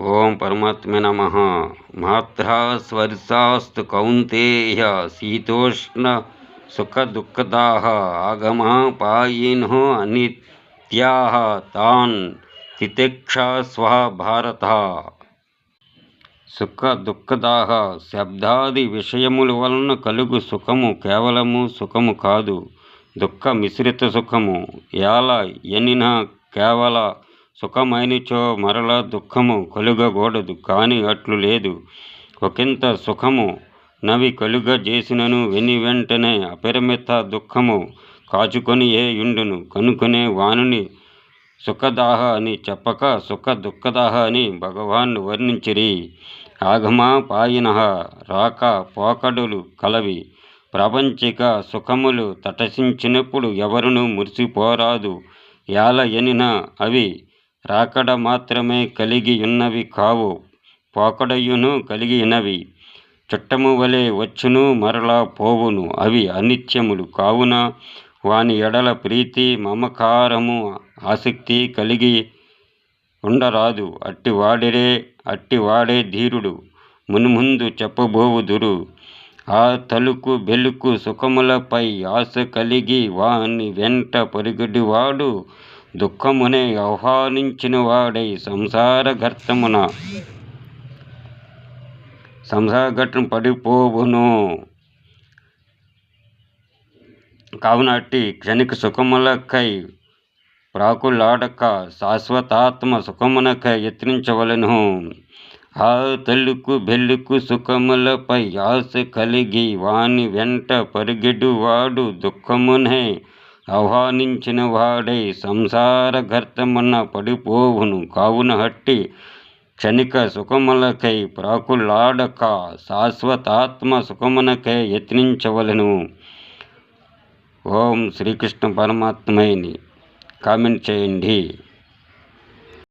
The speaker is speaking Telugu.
ఓం పరమాత్మ నమ. మాత్రా స్వర్శాస్తు కౌంతేయ శీతోష్ణ సుఖ దుఃఖదా ఆగమా పాయినో అనిత్యా తాన్ తితిక్షాస్వ భారత. సుఖ దుఃఖదాహ శబ్దాది విషయముల వలన కలుగు సుఖము కేవలము సుఖము కాదు. దుఃఖ మిశ్రిత సుఖము. ఎలా ఎనిన కేవల సుఖమైనచో మరల దుఃఖము కలుగకూడదు కానీ అట్లు లేదు. ఒకంత సుఖము నవి కలుగజేసినను వెని వెంటనే అపరిమిత దుఃఖము కాచుకొని ఏ యుండును? కనుకొనే వానుని సుఖదాహ అని చెప్పక సుఖ దుఃఖదాహ అని భగవాన్ వర్ణించిరి. ఆగమా పాయిన రాక పోకడులు కలవి. ప్రపంచిక సుఖములు తటసించినప్పుడు ఎవరును మురిసిపోరాదు. యాల ఎనిన అవి రాకడ మాత్రమే కలిగి ఉన్నవి కావు పోకడయును కలిగినవి చుట్టము వలె వచ్చును మరలా పోవును. అవి అనిత్యములు కావున? వాని ఎడల ప్రీతి మమకారము ఆసక్తి కలిగి ఉండరాదు. అట్టి వాడిరే అట్టి వాడే ధీరుడు. మునుముందు చెప్పబోవుదురు. ఆ తలుకు బెలుకు సుఖములపై ఆశ కలిగి వాని వెంట పొరుగడివాడు దుఃఖమునే ఆహ్వానించిన వాడై సంసార గర్తమున సంసారఘట్టం పడిపోవును. కావున అట్టి క్షణిక సుఖములకై ప్రాకులాడక శాశ్వతాత్మ సుఖమునకై యత్నించవలను. ఆ తల్లుకు బెల్లుకు సుఖములపై ఆశ కలిగి వాని వెంట పరిగెడువాడు దుఃఖమునే ఆహ్వానించిన వాడై సంసార గర్తమున పడిపోవును. కావున హట్టి క్షణిక సుఖములకై ప్రాకులాడక శాశ్వతాత్మ సుఖమునకై యత్నించవలను. ఓం శ్రీకృష్ణ పరమాత్మని కామెంట్ చేయండి.